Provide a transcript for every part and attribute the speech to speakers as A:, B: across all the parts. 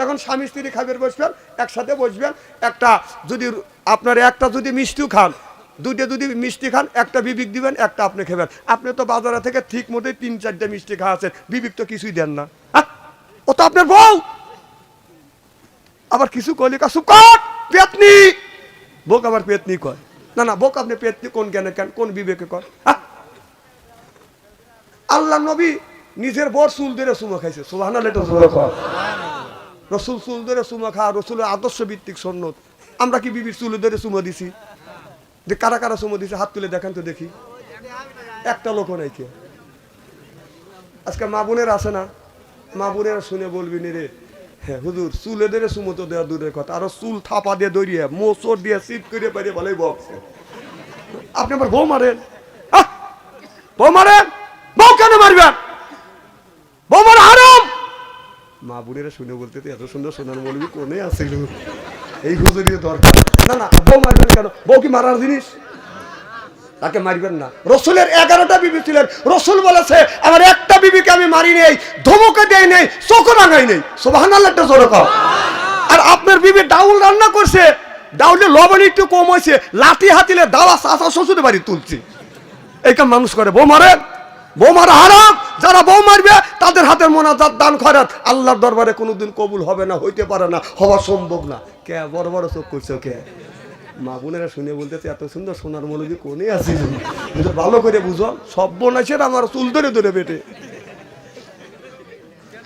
A: যখন স্বামী স্ত্রী খাবার বসবেন, একসাথে বসবেন, একটা যদি আপনার একটা যদি মিষ্টিও খান, দুইটা যদি মিষ্টি খান, একটা বিবিক দিবেন, একটা আপনি খাবেন। আপনি তো বাজারে থেকে ঠিক মতো তিন, চারটে মিষ্টি খাওয়াচ্ছেন বিবিক তো কিছুই দেন না। হ্যাঁ? ও তো আপনার বউ! আবার কিছু কলি কাছু কট পেতনি! বোক আবার পেতনি কয়। না না বোক আপনি পেতনি কোন জ্ঞানে কেন, কোন বিবেকে কয়? হ্যাঁ? আল্লাহ নবী নিজের বর চুল ধরে সুমা খাইছে। সুবাহ রসুল চুল ধরে সুমা খা রসুলের আদর্শ ভিত্তিক সন্ন্যত। আমরা কি বিবির চুল ধরে সুমা দিছি? যে কারা কারা সুমা দিছে, হাত তুলে দেখান তো দেখি। একটা লোক নাই কে আজকে মা বোনের আছে না। মা বোনেরা শুনে বলবি নি রে হ্যাঁ হুজুর, চুলে ধরে সুমতো দেওয়া দূরের কথা। আরও চুল থাপা দিয়ে দৌড়িয়ে মোচর দিয়ে সিট করে পারিয়ে ভালোই বকছে। আপনি আবার বউ মারেন! বউ মারেন? বউ কেন মারবেন? বউ মারা মা বোনেরা শুনে বলতে এত সুন্দর সোনার মলবি কোনে আছে এই হুজুরির দরকার। না না, বউ মারবেন কেন? বউ কি মারার জিনিস? তাকে মারবেন না। রসুলের এগারোটা বিবি ছিলেন। রসুল বলেছে, আমার একটা বিবিকে আমি মারি নেই, ধমকে দেয় নেই, চোখও রাঙাই নেই। সোবাহান আল্লাহটা জোরে কর আর আপনার বিবি ডাউল রান্না করছে, ডাউলে লবণ একটু কম হয়েছে, লাঠি হাতিলে দাওয়া চাষা শ্বশুরের বাড়ি তুলছি। এই কাম মানুষ করে, বউ মারে বউ মারা হারাম, যারা বউ মারবে, তাদের হাতের মোনাজাত দান খরাত আল্লাহর দরবারে কোনোদিন কবুল হবে না, হইতে পারে না, হওয়া সম্ভব না। কে? বড় বড় চোখ করছ কে? মা বোনেরা শুনে বলতেছে, এত সুন্দর সোনার মৌলবি কোনে আছে কিন্তু ভালো করে বুঝো, সব বোনাইছেন আমার চুল ধরে ধরে বেটে?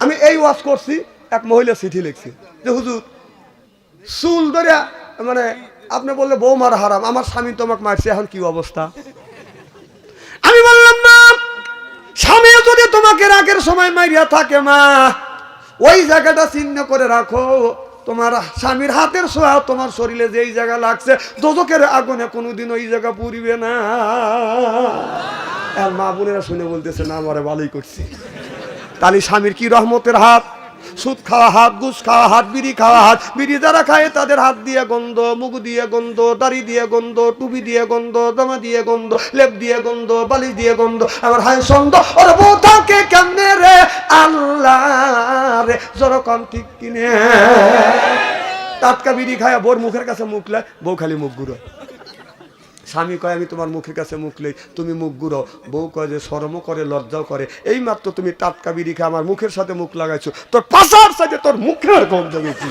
A: আমি এই ওয়াজ করছি, এক মহিলা চিঠি লিখছি, যে, হুজুর, চুল ধরে মানে আপনি বললে বউ মারা হারাম, আমার স্বামী তোমাকে মারছে, এখন কি অবস্থা? আমি বললাম যদি আগের সময় মাইরিয়া থাকে মা। ওই জায়গাটা চিহ্ন করে রাখো। তোমার স্বামীর হাতের সোয়া তোমার শরীরে যেই জায়গা লাগছে দোজকের আগুনে কোনোদিন ওই জায়গা পুরিবে না। মা বোনেরা শুনে বলতেছে, না আমারে ভালোই করছি। তাহলে স্বামীর কি রহমতের হাত? সুদ খাওয়া হাত, ঘুষ খাওয়া হাত, বিড়ি খাওয়া হাত। বিড়ি যারা খায় তাদের হাত দিয়ে গন্ধ, মুখ দিয়ে গন্ধ, দাড়ি দিয়ে গন্ধ, টুপি দিয়ে গন্ধ, জামা দিয়ে গন্ধ, লেপ দিয়ে গন্ধ বালি দিয়ে গন্ধ। আমার হায় সন্দ ওর বউ থাকে কেমনে রে? আল্লাহ রে ঠিক কিনে। টাটকা বিড়ি খায় বোর মুখের কাছে মুখ লাই বউ খালি মুখ ঘুরো স্বামী কয়, আমি তোমার মুখের কাছে মুখ লই, তুমি মুখ গুড়ো বউ কয় যে, শরমও করে, লজ্জাও করে। এই মাত্র তুমি টাটকা বিড়ি খেয়ে আমার মুখের সাথে মুখ লাগাইছো। তোর পাশার সাথে তোর মুখের গন্ধ গেছি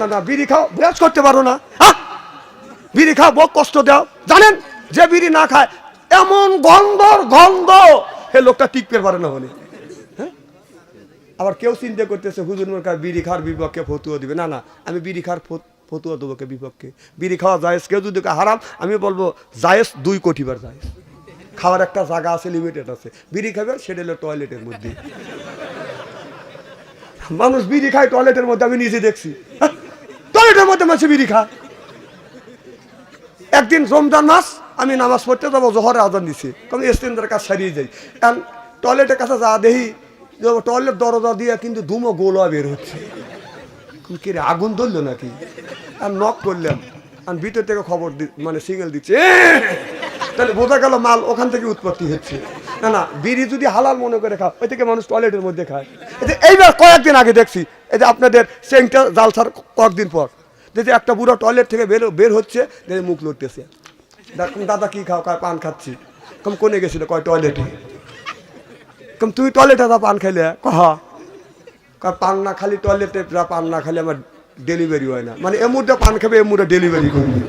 A: না না বিড়ি খাও ব্রাশ করতে পারো না। হ্যাঁ বিড়ি খাও, বউ কষ্ট দাও। জানেন, যে বিড়ি না খায়, এমন গন্ধর গন্ধ হে লোকটা টিকতে পারে না হলে। হ্যাঁ? আবার কেউ চিন্তা করতেছে, হুজুর মোরকার বিড়ি খাওয়ার বিপক্ষে ফতুয়া দিবে। না না, আমি বিড়ি খাওয়ার ফতুয়া দেবো কে বিপক্ষে? বিড়ি খাওয়া জায়েজ, কেউ যদি হারাম, আমি বলব জায়েজ দুই কোটি বার জায়েজ। খাওয়ার একটা জায়গা আছে লিমিটেড আছে। বিড়ি খাবে, সেটা টয়লেটের মধ্যে। মানুষ বিড়ি খায় টয়লেটের মধ্যে, আমি নিজে দেখছি। হ্যাঁ? টয়লেটের মধ্যে মানুষ বিড়ি খায়। একদিন রমজান মাস, আমি নামাজ পড়তে যাব, জহরে আজান দিছি। কারণ স্টেন্ডের কাজ সারিয়ে যাই। কারণ টয়লেটের কাছে যা যে টয়লেট দরজা দিয়ে কিন্তু ধুমো গোলা বের হচ্ছে। কি রে, আগুন ধরলো নাকি? আর নক করলাম। আর ভিতর থেকে খবর মানে সিগন্যাল দিচ্ছে তাহলে বোঝা গেল মাল ওখান থেকে উৎপত্তি হচ্ছে। না না, বিড়ি যদি হালাল মনে করে খাও ওই থেকে মানুষ টয়লেটের মধ্যে খায়। যে এইবার কয়েকদিন আগে দেখছি, এই যে আপনাদের সেংটা জালসার কয়েকদিন পর, যে একটা বুড়ো টয়লেট থেকে বের বের হচ্ছে দেখে মুখ লড়তেছে। দাদা, কি খাও? কয় পান খাচ্ছি? কম, কোনে গেছিল? কয় টয়লেটে কম, তুই টয়লেটে পান খাইলে? কহা কারণ পান না খালি টয়লেটে যা পান না খালি আমার ডেলিভারি হয় না। মানে এমুরটা পান খাবে এমুরটা ডেলিভারি করবি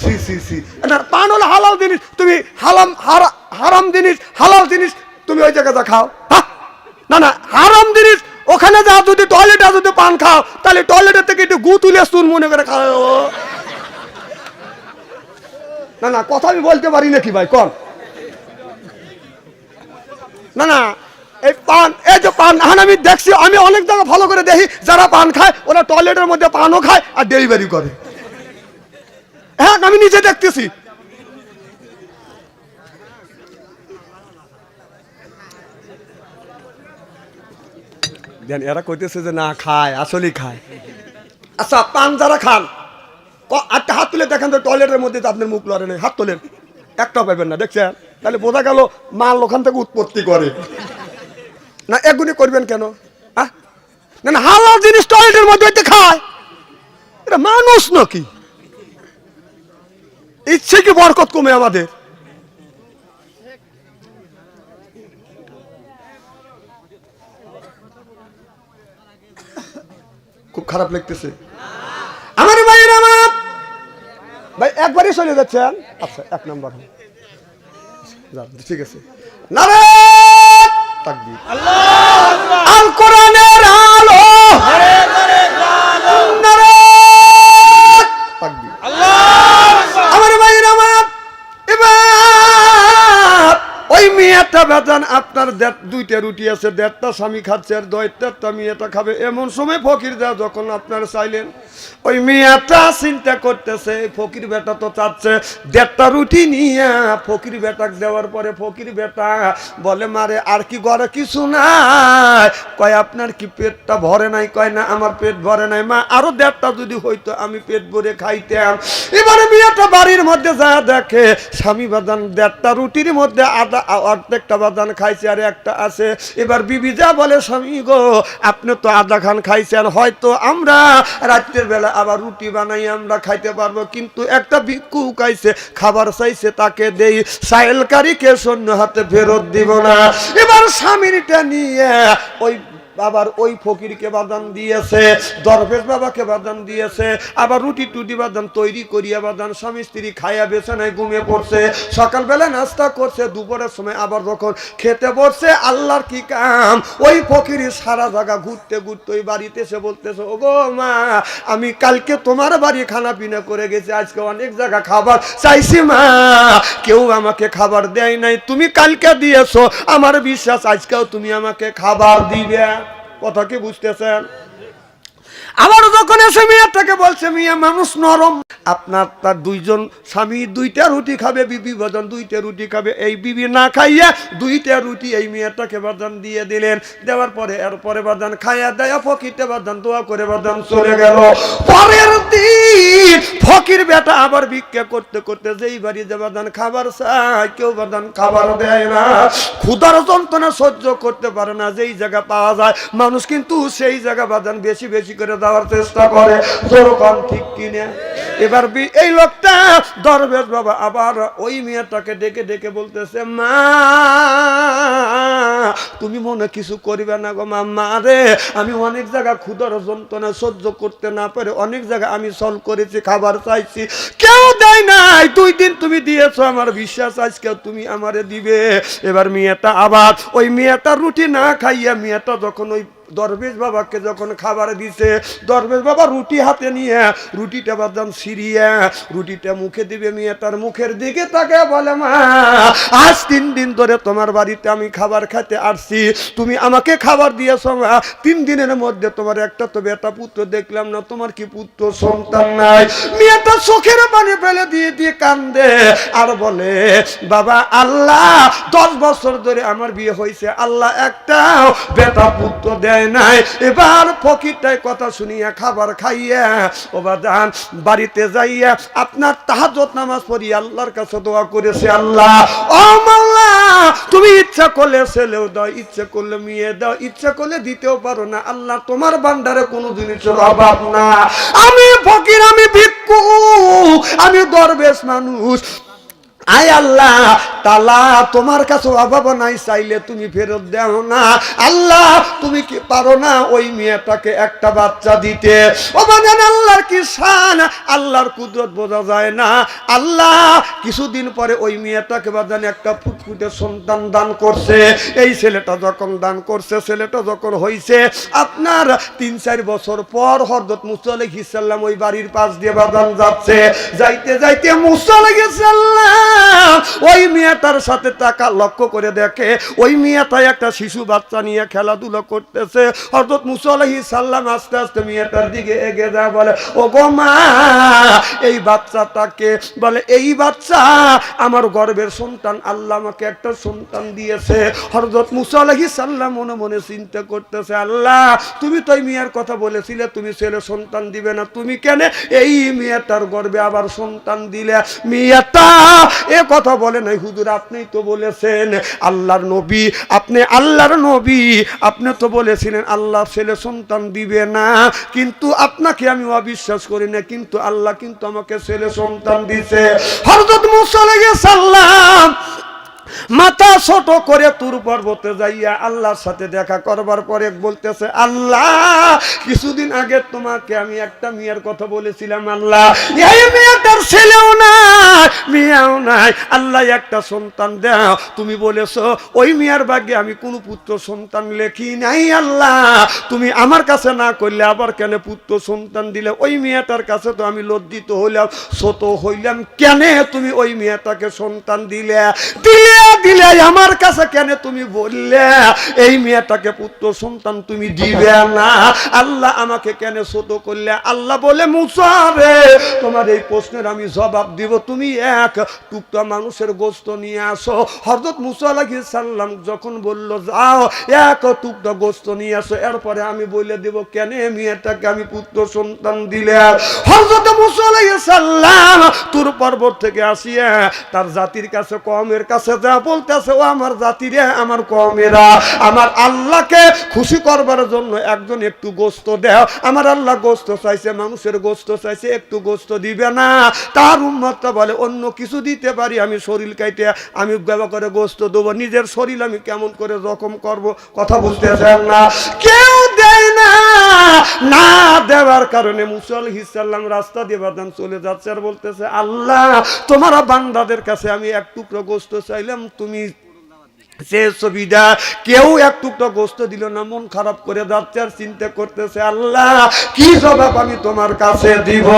A: সি সি সি। এটা পান হলো হালাল জিনিস, তুমি হালাম, হারা- হারাম জিনিস, হালাল জিনিস তুমি ওই জায়গাটা খাও। হ্যাঁ? না না, হারাম জিনিস, ওখানে যা যদি টয়লেটে যদি পান খাও, তাহলে টয়লেটের থেকে একটু গু তুলে চুন মনে করে খাও। না না, কথা আমি বলতে পারি নাকি ভাই? কন। না না এই পান, এই যে পান, এখন আমি দেখছি, আমি অনেক জায়গা ভালো করে দেখি, যারা পান খায়, ওরা টয়লেটের মধ্যে পানও খায় আর ডেলিভারি করে। হ্যাঁ আমি নিজে দেখতেছি। দেন, এরা কইতেছে যে না, খায়, আসলেই খায়। আচ্ছা পান যারা খান একটা হাত তুলে দেখেন তো, টয়লেটের মধ্যে আপনার মুখ লড়ে নেই, হাত তোলেন। একটা পাইবেন না, দেখছেন? তাহলে বোঝা গেল, মাল ওখান থেকে উৎপত্তি করে। না এগুলি করবেন কেন? না না, হালাল জিনিস টয়লেটের মধ্যে খায়। মানুষ নাকি? ইচ্ছে কি বরকত কমে আমাদের? খুব খারাপ লাগতেছে। আমার ভাইয়ের আমার ভাই, একবারই চলে যাচ্ছেন? আচ্ছা এক নম্বর। ঠিক আছে। নারে তাকবীর আল কোরআনের মেয়েটা আপনার দুইটা রুটি আছে, দেড়টা স্বামী খাচ্ছে, আর দয়টারটা মেয়েটা খাবে। এমন সময় ফকির দেওয়া যখন আপনার চাইলেন, ওই মেয়েটা চিন্তা করতেছে ফকির বেটা তো চাচ্ছে, দেড়টা রুটি নিয়ে ফকির বেটাক দেওয়ার পরে ফকির বেটা বলে, মারে, আর কি ঘরে কিছু নাই? কয়, আপনার কি পেটটা ভরে নাই? কয়, না, আমার পেট ভরে নাই। মা, আরও দেড়টা যদি হইতো, আমি পেট ভরে খাইতাম। এবারে মেয়েটা বাড়ির মধ্যে যা দেখে, স্বামী বাদান, দেড়টা রুটির মধ্যে আধা, অর্ধেকটা বাদান খাইছে আর একটা আছে। এবার বিবি যা বলে, স্বামী গো, আপনি তো আধা খান খাইছেন, হয়তো আমরা রাত্রের বেলা আবার রুটি বানাই, আমরা খাইতে পারব। কিন্তু একটা ভিক্ষু খাইছে, খাবার চাইছে তাকে দেই, সাইলকারীকে সৈন্য হাতে ফেরত দিব না। এবার স্বামীটা নিয়ে ওই আবার ওই ফকিরকে বাদান দিয়েছে, দরবেশ বাবাকে বাদান দিয়েছে, আবার রুটি টুটি বাদান তৈরি করিয়া বাদান স্বামী স্ত্রী খাইয়া বেছে নাই ঘুমিয়ে পড়ছে, সকালবেলা নাস্তা করছে, দুপুরের সময় আবার যখন খেতে বসছে, আল্লাহর কি কাম? ওই ফকির সারা জায়গা ঘুরতে ঘুরতে ওই বাড়িতে এসে বলতেছে ও গো মা, আমি কালকে তোমার বাড়ি খানা পিনা করে গেছি, আজকে অনেক জায়গা খাবার চাইছি মা, কেউ আমাকে খাবার দেয় নাই, তুমি কালকে দিয়েছ, আমার বিশ্বাস আজকেও তুমি আমাকে খাবার দিবে। কথা কি বুঝতেছেন? আবার যখন এসে মেয়েটাকে বলছে, মেয়ে, মানুষ নরম। আপনার তার দুইজন স্বামী, দুইটা রুটি খাবে, বিবি বাজান দুইটা রুটি খাবে, এই বিবি না খাইয়া দুইটা রুটি এই মেয়েটাকে বাজান দিয়ে দিলেন। দেওয়ার পরে এরপরে বাজান খাইয়া দেয়া, ফকিরটা বাজান দোয়া করে বাজান চলে গেল। পরের দিন ফকির বেটা আবার ভিক্ষা করতে করতে যেই বাড়ি যে বাজান খাবার চায়, কেউ বাজান খাবার দেয় না। ক্ষুধার যন্ত্রণা সহ্য করতে পারে না, যেই জায়গা পাওয়া যায়। মানুষ কিন্তু সেই জায়গা বাজান বেশি বেশি করে দেওয়ার চেষ্টা করে যেরকম ঠিক কিনে? এবার এই লোকটা দরবেশ বাবা আবার ওই মেয়েটাকে ডেকে ডেকে বলতেছে, মা, তুমি মনে কিছু করিবে না গো মা রে, আমি অনেক জায়গা ক্ষুধার যন্ত্রণা সহ্য করতে না পারে অনেক জায়গা আমি সল করেছি, খাবার চাইছি। কেউ দেয় নাই, দুই দিন তুমি দিয়েছ আমার বিশ্বাস আজকে তুমি আমারে দিবে। এবার মেয়েটা আবার, ওই মেয়েটা রুটি না খাইয়া মেয়েটা যখন ওই দরবেশ বাবাকে যখন খাবার দিছে, দরবেশ বাবা রুটি হাতে নিয়ে, রুটিটা বাদাম সিরিয়া রুটিটা মুখে দিবে মেয়েটার মুখের দিকে তাকে বলে, মা, আজ তিন দিন ধরে তোমার বাড়িতে আমি খাবার খেতে আসছি, তুমি আমাকে খাবার দিয়েছ, মা। তিন দিনের মধ্যে তোমার একটা তো বেটা পুত্র দেখলাম না, তোমার কি পুত্র সন্তান নাই? মেয়েটা চোখের পানি ফেলে দিয়ে দিয়ে কান্দে, আর বলে, বাবা, আল্লাহ, দশ বছর ধরে আমার বিয়ে হয়েছে, আল্লাহ একটা বেটা পুত্র দেয় নাই। এবার ফকিরটাই কথা শুনিয়া খাবার খাইয়া ও বাদান বাড়িতে যাইয়া আপনার তাহাজত নামাজ পড়ি আল্লাহর কাছে দোয়া করেছে, আল্লাহ, ও মাল্লা তুমি ইচ্ছা করলে ছেলেও দাও, ইচ্ছা করলে মেয়ে দাও, ইচ্ছা করলে দিতেও পারো না। আল্লাহ, তোমার ভান্ডারে কোনো জিনিসের অভাব না। আমি ফকির, আমি ভিক্ষু, আমি দরবেশ মানুষ। আয় আল্লাহ, তালা, তোমার কাছে অভাব নাই, চাইলে তুমি ফেরত দাও না। আল্লাহ, তুমি কি পারো না ওই মেয়েটাকে একটা বাচ্চা দিতে? ও বাজান আল্লাহর কি শান? আল্লাহর কুদরত বোঝা যায় না। আল্লাহ, কিছুদিন পরে ওই মেয়েটাকে বাজান একটা ফুটফুটে সন্তান দান করছে। এই ছেলেটা যখন দান করছে, ছেলেটা যখন হইছে, আপনার তিন, চার বছর পর হরদত মুসাল্লাহ ইসাল্লাম ওই বাড়ির পাশ দিয়ে বাজান যাচ্ছে। যাইতে যাইতে মুসাল্লাহ ইসাল্লাম ওই মেয়েটার সাথে টাকা লক্ষ্য করে দেখে, ওই মেয়েটাই একটা শিশু বাচ্চা নিয়ে খেলাধুলা করতেছে। হরদত মুসাল্লাহ সাল্লাম আস্তে আস্তে মেয়েটার দিকে এগিয়ে যায়, বলে ও গো মা, এই বাচ্চাটাকে বলে, এই বাচ্চা আমার গর্বের সন্তান, আল্লাহ আমাকে একটা সন্তান দিয়েছে। হরদত মুসাল্লাহি সাল্লাম মনে মনে চিন্তা করতেছে, আল্লাহ, তুমি তো এই মেয়ের কথা বলেছিলে, তুমি ছেলে সন্তান দিবে না, তুমি কেন এই মেয়েটার গর্বে আবার সন্তান দিলে? মেয়েটা এ কথা বলে নাই হুজুর, আপনি তো বলেছেন আল্লাহর নবী, আপনি আল্লাহর নবী, আপনি তো বলেছিলেন আল্লাহ ছেলে সন্তান দিবে না, কিন্তু আপনাকে আমি অবিশ্বাস করি না, কিন্তু আল্লাহ কিন্তু আমাকে ছেলে সন্তান দিছে। হরদত সাল্লাম মাথা ছোট করে তুর পর্বতে যাইয়া আল্লাহর সাথে দেখা করবার পরে বলতেছে, আল্লাহ, কিছুদিন আগে তোমাকে আমি একটা মেয়ের কথা বলেছিলাম, আল্লাহ। এই মেয়েটার ছেলেও নাই, মেয়েও নাই। আল্লাহ, একটা সন্তান দাও। তুমি বলেছ, ওই মেয়ের ভাগ্যে আমি কোন পুত্র সন্তান লেখি নাই, আল্লাহ। তুমি আমার কাছে না করলে আবার কেন পুত্র সন্তান দিলে? ওই মেয়েটার কাছে তো আমি লজ্জিত হইলাম, ছোট হইলাম। কেন তুমি ওই মেয়েটাকে সন্তান দিলে? দিলে দিলে আমার কাছে কেন তুমি বললে? এই মেয়েটাকে পুত্র সন্তান তুমি দিবে না। আল্লাহ আমাকে কেন ছোট করলে? আল্লাহ বলে মুসারে তোমার এই প্রশ্নের আমি জবাব দিব। তুমি এক টুকটা মানুষের গোস্ত নিয়ে আসো। হরদত মুসা আলাইহিস সাল্লাম যখন বলল, যাও, এক টুকটা গোস্ত নিয়ে আসো। এরপরে আমি বলে দেব, কেন মেয়েটাকে আমি পুত্র সন্তান দিলে? হরদত মুসা আলাইহিস সাল্লাম তুর পর্বত থেকে আসিয়া তার জাতির কাছে কমের কাছে যা বলতেছে, ও আমার জাতিরে আমার কমেরা, আমার আল্লাহকে খুশি করবার জন্য একজন একটু গোস্ত দেও। আমার আল্লাহ গোস্ত চাইছে, মানুষের গোস্ত চাইছে, একটু গোস্ত দিবে না। তার উন্মতটা বলে, অন্য কিছু দিতে পারি, আমি শরীর কাইতে আমি ব্যবহার করে গোস্ত দেবো, নিজের শরীর আমি কেমন করে জখম করব? কথা বুঝতেছেন না। কেউ না দেওয়ার কারণে মুসা হিসাল্লাম রাস্তা দিয়ে বাদান চলে যাচ্ছে আর বলতেছে, আল্লাহ, তোমার বান্দাদের কাছে আমি এক টুকরো গোস্ত চাইলাম, তুমি সে ছবিটা কেউ এক টুকরো গোস্ত দিল না, মন খারাপ করে যাচ্ছে আর চিন্তা করতেছে, আল্লাহ, কি জবাব আমি তোমার কাছে দিব?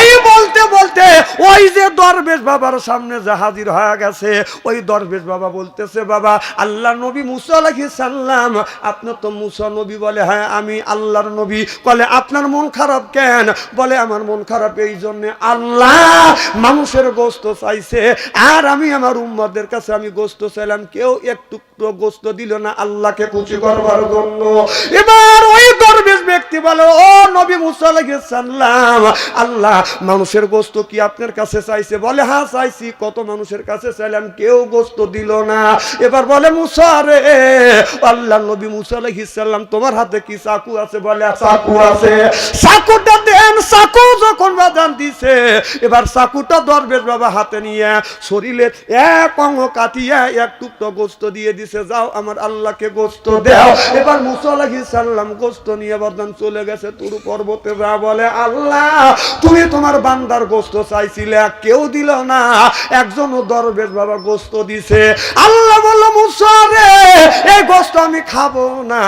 A: এই বলতে বলতে ওই যে দরবেশ বাবার সামনে যে হাজির হয়ে গেছে, ওই দরবেশ বাবা বলতেছে, বাবা, আল্লাহ নবী মুসা আলাইহিস সাল্লাম আপনার তো মুসা নবী বলে হ্যাঁ আমি আল্লাহর নবী। বলে, আপনার মন খারাপ কেন? বলে, আমার মন খারাপ এই জন্য আল্লাহ মানুষের গোস্ত চাইছে, আর আমি আমার উম্মদের কাছে আমি গোস্ত চাইলাম, কেউ গোস্ত দিল না আল্লাহকে খুশি করবার জন্য। এবার ওই দরবেশ ব্যক্তি বলে, ও নবী মুসা আল্লাহ, মানুষের গোস্ত কি আপনার কাছে চাইছে? বলে হ্যাঁ চাইছি। কত মানুষের কাছে চাইলাম, কেউ গোস্ত দিল না। এবার বলে, মুসা রে, আল্লাহ, নবী মুসা আলাইহিস তোমার হাতে কি চাকু আছে? বলে, চাকু আছে। চাকুটা দেন চাকু যখন বাজান দিছে, এবার চাকুটা দরবেশ বাবা হাতে নিয়ে শরীরে এক অঙ্গ কাটিয়ে এক টুকরো গোস্ত দিয়ে দিছে, যাও আমার আল্লাহকে গোস্ত দাও। এবার মুসালাহি সাল্লাম গোস্ত নিয়ে বর্ধন চলে গেছে, তুরু পর্বতে যা বলে, আল্লাহ, তুমি তোমার বান্দার গোস্ত চাইছিলে, কেউ দিল না একজন দরবেশ বাবা গোস্ত দিছে। আল্লাহ বলল মুসারে এই গোস্ত আমি খাব না,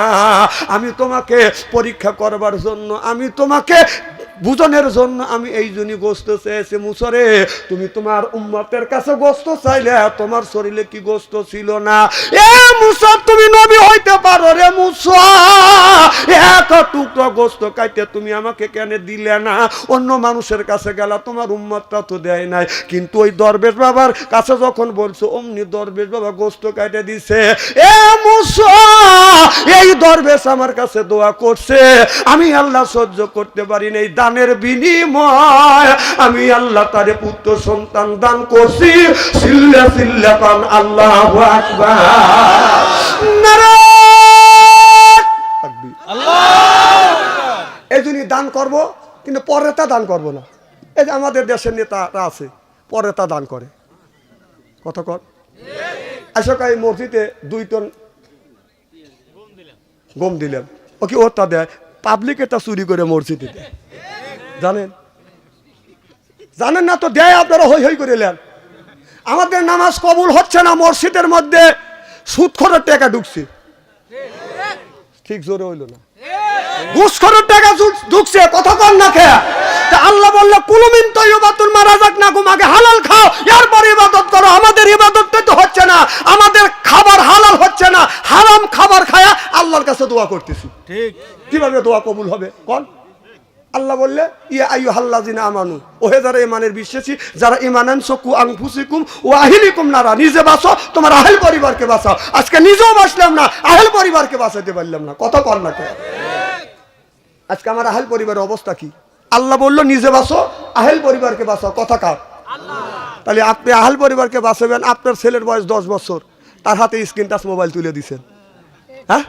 A: আমি তোমাকে পরীক্ষা করবার জন্য, আমি তোমাকে বুঝনের জন্য আমি এই জন্য গোস্ত চেয়েছি, মুসরে। তুমি তোমার উম্মতের কাছে গোস্ত চাইলে, তোমার শরীরে কি গোস্ত ছিল না? এ মুসা, তুমি নবী হইতে পারো রে মুসা। এক টুকরো গোস্ত কাইতে তুমি আমাকে কেন দিলে না? অন্য মানুষের কাছে তোমার উম্মতটা তো দেয় নাই। কিন্তু ওই দরবেশ বাবার কাছে যখন বলছো, অমনি দরবেশ বাবা গোস্ত দিছে। এ মুসা, এই দরবেশ আমার কাছে দোয়া করছে। আমি আল্লাহ সহ্য করতে পারি না এই দানের বিনিময়। আমি আল্লাহ তারে পুত্র সন্তান দান করছি। সিল্লা সিল্লা পান আল্লাহ এই জন্য দান করব কিন্তু পরে তা দান করব না। এই যে আমাদের দেশের নেতারা আছে পরে তা দান করে। কত কর এই মসজিদে দুই টন গম দিলাম ও কি ওটা দেয়? পাবলিক এটা চুরি করে মসজিদে দেয়। জানেন? জানেন না তো দেয় আপনারা হই হই করে নেন। আমাদের নামাজ কবুল হচ্ছে না মসজিদের মধ্যে। সুদখরের টাকা ঢুকছে। ঠিক জোরে হইল না। ঘুষখরের টাকা ঢুকছে কথা কন না খেয়া। তা আল্লাহ বলল কুলুমিন তো ইবাদতুল মারা যাক না আগে হালাল খাও এরপর ইবাদত করো। আমাদের ইবাদতটা তো হচ্ছে না আমাদের খাবার হালাল হচ্ছে না হারাম খাবার খায়া আল্লাহর কাছে দোয়া করতেছি।
B: ঠিক।
A: কীভাবে দোয়া কবুল হবে? কন। আল্লাহ বললে, ইয়া আইয়ু হাল্লাজিনা আমানু। ওহে যারা ইমানের বিশ্বাসী, যারা ইমানান সকু আংফুসিকুম ও আহিলিকুম নারা। নিজে বাঁচো, তোমার আহেল পরিবারকে বাঁচাও। আজকে নিজেও বাঁচলাম না, আহেল পরিবারকে বাঁচাতে পারলাম না। কথা কর না আজকে আমার আহেল পরিবারের অবস্থা কি? আল্লাহ বলল, নিজে বাঁচো, আহেল পরিবারকে বাঁচাও। কথা কার? তাহলে আপনি আহাল পরিবারকে বাঁচাবেন আপনার ছেলের বয়স দশ বছর। তার হাতে স্ক্রিন টাচ মোবাইল তুলে দিছেন। হ্যাঁ?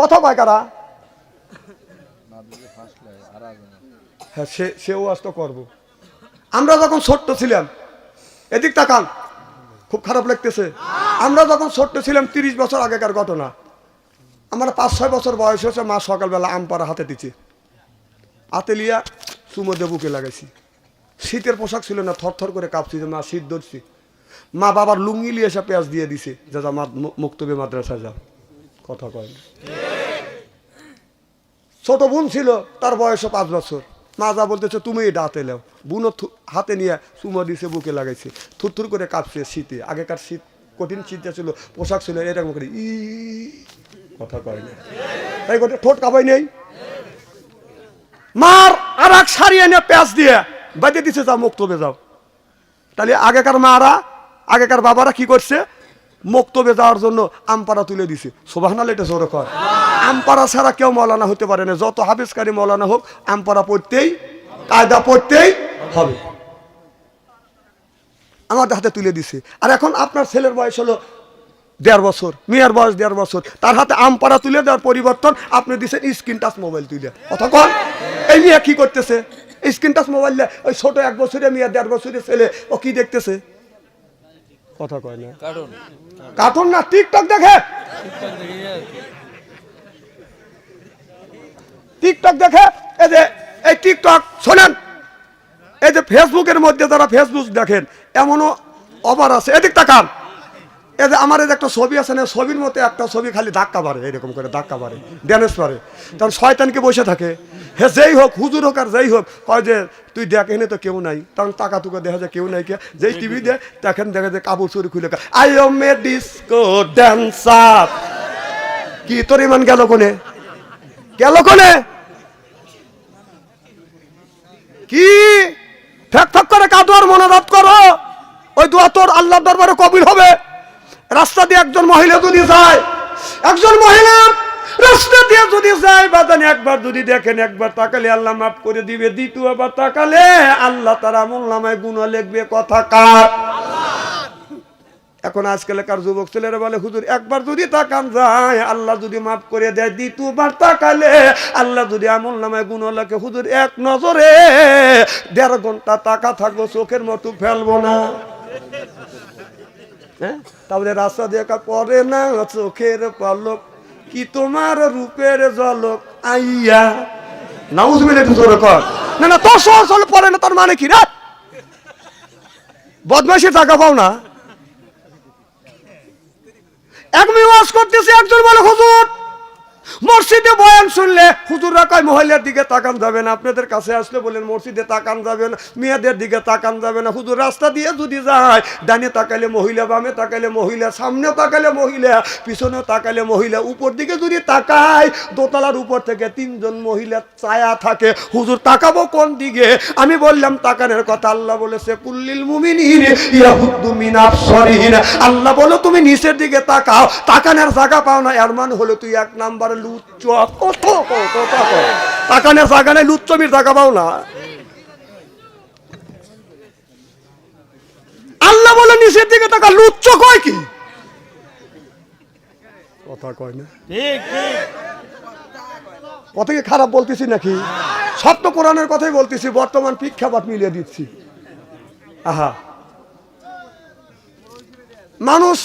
A: কথা কয় কারা? হ্যাঁ সে, সেও আজ তো করব। আমরা যখন ছোট্ট ছিলাম, এদিক তাকান, খুব খারাপ লাগতেছে। আমরা যখন ছোট্ট ছিলাম, তিরিশ বছর আগেকার ঘটনা। আমার পাঁচ, ছয় বছর বয়স হয়েছে, মা সকালবেলা আম পাড়া হাতে দিচ্ছে হাতে লিয়া চুমো দিয়ে বুকে লাগাইছি। শীতের পোশাক ছিল না থর থর করে কাঁপছি যে মা শীত ধরছি। মা বাবার লুঙ্গি লিয়ে এসে পেঁয়াজ দিয়ে দিছে, যা যা মুক্তবে মাদ্রাসা যা কথা কয়। ছোট বোন ছিল, তার বয়স পাঁচ বছর। মা যা বলতেছে, তুমি হাতে নাও বুনো হাতে নিয়ে চুমো দিছে, বুকে লাগাইছে। থুরথুর করে কাঁপছে শীতে। আগেকার শীত, কঠিন শীতটা ছিল, পোশাক ছিল, এরকম করে ই, কথা কয় না। তাই করে ঠোঁট কাবাই নেই। মার আর এক শাড়ি এনে প্যাঁচ দিয়ে বাজে দিছে, যাও, মুক্তবে যাও। তাহলে আগেকার মারা, আগেকার বাবারা কি করছে? মুক্তবে যাওয়ার জন্য আমপাড়া তুলে দিছে। সোভানাল এটা জোরে কর আমপাড়া ছাড়া কেউ মৌলানা হতে পারে না। যত হাফিজকারী মৌলানা হোক, আমপাড়া পড়তেই, কায়দা পড়তেই হবে। আমাদের হাতে তুলে দিছে। আর এখন আপনার ছেলের বয়স হলো দেড় বছর, মেয়ের বয়স দেড় বছর। তার হাতে আম পাড়া তুলে দেওয়ার পরিবর্তন আপনি দিচ্ছেন স্ক্রিন টাচ মোবাইল তুলে। অতক্ষণ এই মেয়ে কি করতেছে? স্ক্রিন টাচ মোবাইল ওই ছোট এক বছরের মেয়ে, দেড় বছরের ছেলে, ও কি দেখতেছে? কথা কয় না। কার্টুন। না টিকটক দেখে। টিকটক দেখে এই যে এই টিকটক শোনেন। এই যে ফেসবুকের মধ্যে যারা ফেসবুক দেখেন এমনও অবার আছে। এদিক তাকান। যে আমার একটা ছবি আছে না, ছবির মতো একটা ছবি খালি ধাক্কা পারে এরকম করে ধাক্কা পারে ড্যামেজ পারে তখন শয়তানকে বসে থাকে। হে যেই হোক, হুজুর হোক আর যেই হোক, কয় যে, তুই দেখ এনে তো কেউ নাই। তখন টাকা টুকা দেখা যায় কেউ নাই কে। যেই টিভি দে দেখেন, দেখা যায় কাপড় চুরি খুলে I am a disco dancer কি তোর ইমান গেল কোনে? গেল কোনে? কি? ফেক ফেক করে কাদুয়ার মনোরথ করো। ওই দোয়া তোর আল্লাহ দরবারে কবির হবে। রাস্তা দিয়ে একজন মহিলা যদি যায়, একজন মহিলা রাস্তা দিয়ে যদি যায়, বাদানি একবার যদি দেখেন, একবার তাকালে আল্লাহ মাফ করে দিবে, দ্বিতীয়বার তাকালে আল্লাহ তার আমল নামায় গুণ লিখবে, কথা কার? এখন আজকালকার যুবক ছেলেরা বলে, হুজুর, একবার যদি তাকান যায়, আল্লাহ যদি মাফ করে দেয়, দ্বিতীয়বার তাকালে আল্লাহ যদি আমল নামায় গুণ লাগে হুজুর, এক নজরে দেড় ঘণ্টা টাকা থাকব, চোখের মতো ফেলব না। হ্যাঁ? তাহলে রাস্তা দেখার পরে না, চোখের পলক, কি তোমার রূপের জলক আইয়া নাউজ মিলে একটু জোরে কর। না না, তোর সহজ হলে পরে না, তার মানে কি? রে বদমাইশের টাকা পাও না। এক মেয়ে ওয়াজ করতেছে, একজন বলে, হুজুর মসজিদে বয়ান শুনলে হুজুররা কয় মহিলার দিকে তাকান যাবে না, আপনাদের কাছে আসলে বলেন মসজিদে তাকান যাবে না, মেয়েদের দিকে তাকান যাবে না। হুজুর রাস্তা দিয়ে যদি যায়, ডানে তাকালে মহিলা, বামে তাকালে মহিলা সামনে তাকালে মহিলা পিছনে তাকালে মহিলা, উপর দিকে যদি তাকায়, দোতলার উপর থেকে তিনজন মহিলা ছায়া থাকে, হুজুর তাকাবো কোন দিকে? আমি বললাম, তাকানের কথা আল্লাহ বলেছে, কুল্লিল মুমিনিন মিন আল্লাহ বলো, তুমি নিচের দিকে তাকাও, তাকানের জায়গা পাও না, এর মানে হলো তুই এক নাম্বার লুচ্চ কত লুচ্চমির না। আল্লাহ বলে নিচের দিকে তাকা লুচ্চ কয় কি? কথা কয় না। কথা কি খারাপ বলতেছি নাকি? সত্য কোরআনের কথাই বলতেছি বর্তমান প্রেক্ষাপট মিলিয়ে দিচ্ছি। আহা। মানুষ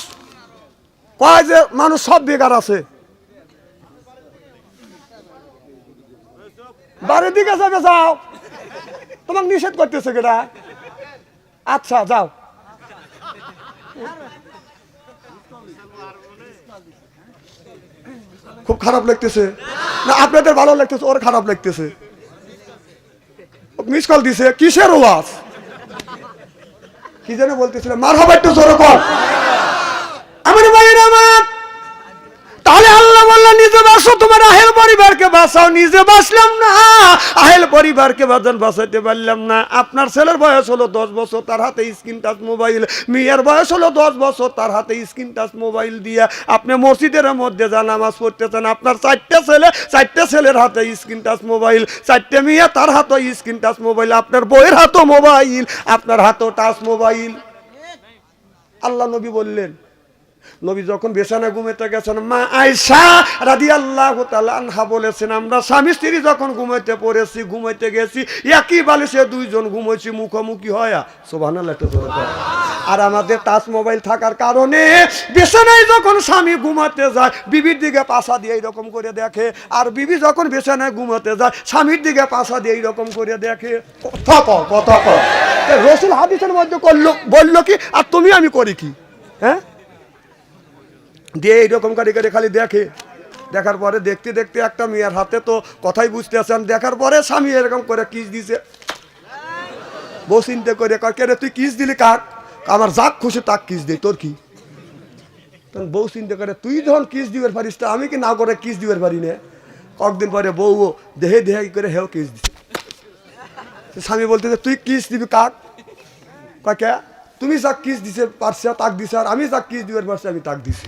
A: কয় যে মানুষ সব বেকার আছে। বাড়ির দিকে যাবে, যাও। তোমাকে নিষেধ করতেছে কেটা আচ্ছা যাও। খুব খারাপ লাগতেছে। না, আপনাদের ভালো লাগতেছে, ওর খারাপ লাগতেছে। মিস কল দিছে, কিসের ওয়াজ? কি যেন বলতেছিল মার হবে একটু জোরে কর আমার ভাইয়ের আমার আল্লাহ বলল নিজে বাসো তোমার আহেল পরিবারকে বাঁচাও, নিজে বাঁচলাম না। আহেল পরিবারকে বাজান বাঁচাইতে পারলাম না। আপনার ছেলের বয়স হলো দশ বছর, তার হাতে স্ক্রিন টাচ মোবাইল। মেয়ের বয়স হলো দশ বছর, তার হাতে স্ক্রিন টাচ মোবাইল দিয়ে আপনি মসজিদের মধ্যে যা নামাজ পড়তে চান আপনার চারটে ছেলে, চারটে ছেলের হাতে স্ক্রিন টাচ মোবাইল, চারটে মেয়ে, তার হাতে স্ক্রিন টাচ মোবাইল, আপনার বইয়ের হাতও মোবাইল, আপনার হাতও টাচ মোবাইল। আল্লাহ নবী বললেন নবী যখন বেসানা ঘুমাইতে গেছেন, মা আয়সা রাদি আল্লাহ আনহা বলেছেন, আমরা স্বামী স্ত্রী যখন ঘুমাইতে পড়েছি, ঘুমাইতে গেছি, একই বালিশে দুইজন ঘুমাইছি, মুখোমুখি হয়া। সোভান আর আমাদের টাচ মোবাইল থাকার কারণে বিছানায় যখন স্বামী ঘুমাতে যায়, বিবির দিকে পাশা দিয়ে এইরকম করে দেখে। আর বিবি যখন বিছানায় ঘুমাতে যায়, স্বামীর দিকে পাশা দিয়ে এইরকম করে দেখে। কথা কথা রসুল হাদিসের মধ্যে করল, বলল কি, আর তুমি, আমি করি কি? হ্যাঁ? দিয়ে এইরকম করে করে খালি দেখে। দেখার পরে দেখতে দেখতে একটা মেয়ের হাতে তো কথাই বুঝতে আছেন দেখার পরে স্বামী এরকম করে কিস দিছে। বউ চিন্তা করে কে রে তুই কিস দিলি কাক? আমার যাক খুশি, তাক কিস দিই। তোর কি? বউ চিন্তা করে, তুই যখন কিস দিবার পারিস তা আমি কি না করে কিস দিবার পারি না? কয়েকদিন পরে বউ দেহে দেহে করে হেও কিস দিছে। স্বামী বলতে তুই কিস দিবি কাক? কয় তুমি যাক কিস দিছে, পারছে তাক দিছে আর আমি যাক কিস দিবার পারছি, আমি তাক দিছি।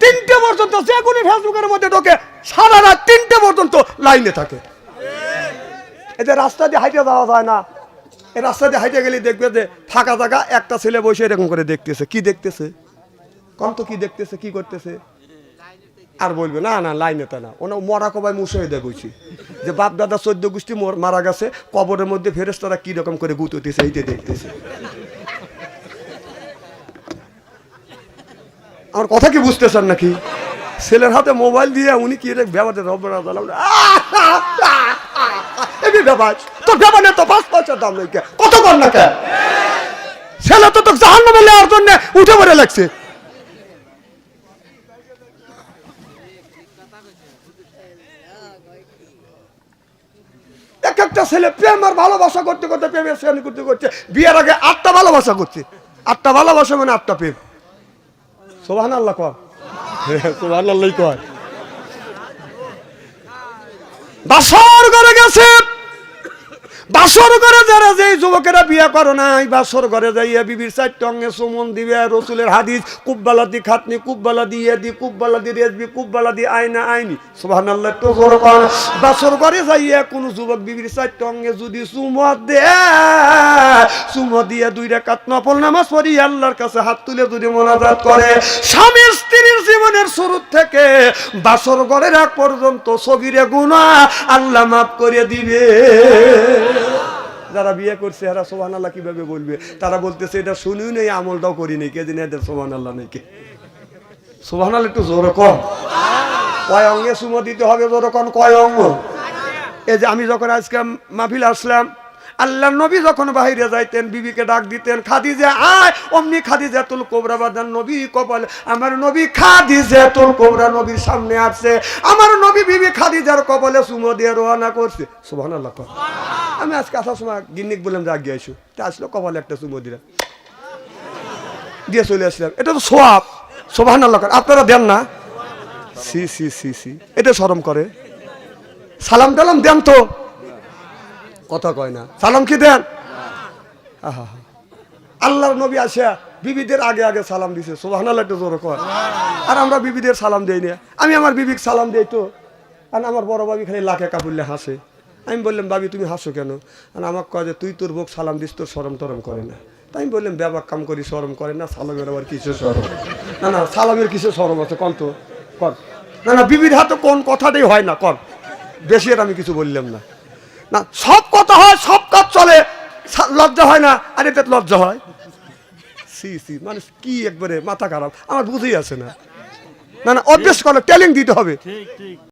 A: তিনটে পর্যন্ত, যে কোনো ফেসবুকের মধ্যে ঢোকে, সারা রাত তিনটে পর্যন্ত লাইনে থাকে। এতে রাস্তা দিয়ে হাইটে যাওয়া যায় না, এই রাস্তা দিয়ে হাইটে গেলে দেখবে যে ফাঁকা জায়গা, একটা ছেলে বসে এরকম করে দেখতেছে। কি দেখতেছে? কম তো কি দেখতেছে, কি করতেছে? আর বলবে, না না, লাইনে তা না। ওনা মরা কবাই মুসহিদে বইছি। যে বাপ দাদা চোদ্দ গোষ্ঠী মর- গেছে, কবরের মধ্যে ফেরেস্তারা কি রকম করে গুতুতেছে এইটা দেখতেছে। আমার কথা কি বুঝতেছেন নাকি? ছেলের হাতে মোবাইল দিয়ে উনি কি রে ব্যাপারে দালাম এবি ব্যাপার তোর ব্যাপার তো পাঁচ পয়সার দাম নেই কত কর না কে? ছেলে তো তোর জাহান্ন বলে আর জন্য উঠে পড়ে লাগছে। এক একটা ছেলে প্রেম আর ভালোবাসা করতে করতে, প্রেমের শ্রেণি করতে করতে, বিয়ের আগে আটটা ভালোবাসা করছে। আটটা ভালোবাসা মানে আটটা প্রেম। সোহান আল্লাহ কর। সোহান আল্লাহ কর। বাসর করে গেছে বাসর ঘরে যারা যে যুবকেরা বিয়ে করো নাই, বাসর ঘরে যাইয়া বিবির চারটে অঙ্গে সুমন দিবে, রসুলের হাদিস কুব্বালা দি খাতনি কুব্বালা দি কুব্বালা দি রেজবি কুব্বালা দি আইনা। আইনি আল্লাহ তো বাসর ঘরে যাইয়া কোন যুবক বিবির চারটে অঙ্গে যদি সুমত দে সুমত দিয়ে দুই রেখাত নফল নামাজ পড়ি, আল্লাহর কাছে হাত তুলে যদি মোনাজাত করে। স্বামী স্ত্রীর জীবনের শুরু থেকে বাসর ঘরের এক পর্যন্ত সগিরে গুণা আল্লাহ মাফ করে দিবে। যারা বিয়ে করছে, এরা সোহান আল্লাহ কীভাবে বলবে? তারা বলতেছে, এটা শুনিও নেই, আমলটাও করি নেই কে দিন এদের সোহান আল্লাহ নেই কে? সোহান আল্লাহ একটু জোর কম কয় অঙ্গে সুমো দিতে হবে, জোর কম কয় অঙ্গ? এই যে আমি যখন আজকে মাহফিল আসলাম আল্লাহ নবী যখন বাইরে যাইতেন বিবিকে ডাক দিতেন খাদিজা আয় অমনি খাদিজা তুল কোবরা বাদান নবী কপাল। আমার নবী খাদিজা তুল কোবরা নবীর সামনে আসছে। আমার নবী বিবি খাদিজার কপালে সুমো দিয়ে রওনা করছে। সুবহানাল্লাহ কর। আমি আজকে আসার সময় গিন্নিক বললাম যে আগে আইসু তা আসলো কপালে একটা সুমো দিলাম দিয়ে চলে আসলাম। এটা তো সোয়াব। সুবহানাল্লাহ কর। আপনারা দেন না? সি সি সি সি। এটা শরম করে। সালাম টালাম দেন তো। কথা কয় না। সালাম কি দেন। আল্লাহর নবী আসিয়া বিবিদের আগে আগে সালাম দিছে। সোহানাল্লাহ একটু জোরে কর আর আমরা বিবিদের সালাম দেই না। আমি আমার বিবিক সালাম দেই তো। আর আমার বড় বাবি খালি লাখে কাপুরলে হাসে। আমি বললাম বাবি তুমি হাসো কেন? আর আমাকে কয় যে, তুই তোর বউক সালাম দিস, তোর সরম টরম করে না। তাই আমি বললাম ব্যাপার কাম করি সরম করে না, সালামের আবার কিছু সরম না না, সালামের কিছু সরম আছে? কন তো কর না না, বিবির হাতে কোন কথাটাই হয় না কর বেশি আর আমি কিছু বললাম না। না, সব কথা হয়, সব কাজ চলে। লজ্জা হয় না? আর এতে লজ্জা হয়। সি সি, মানুষ কি একবারে মাথা খারাপ? আমার বুঝেই আছে না। না না, অভ্যেস করলে ট্যালেন্ট দিতে হবে।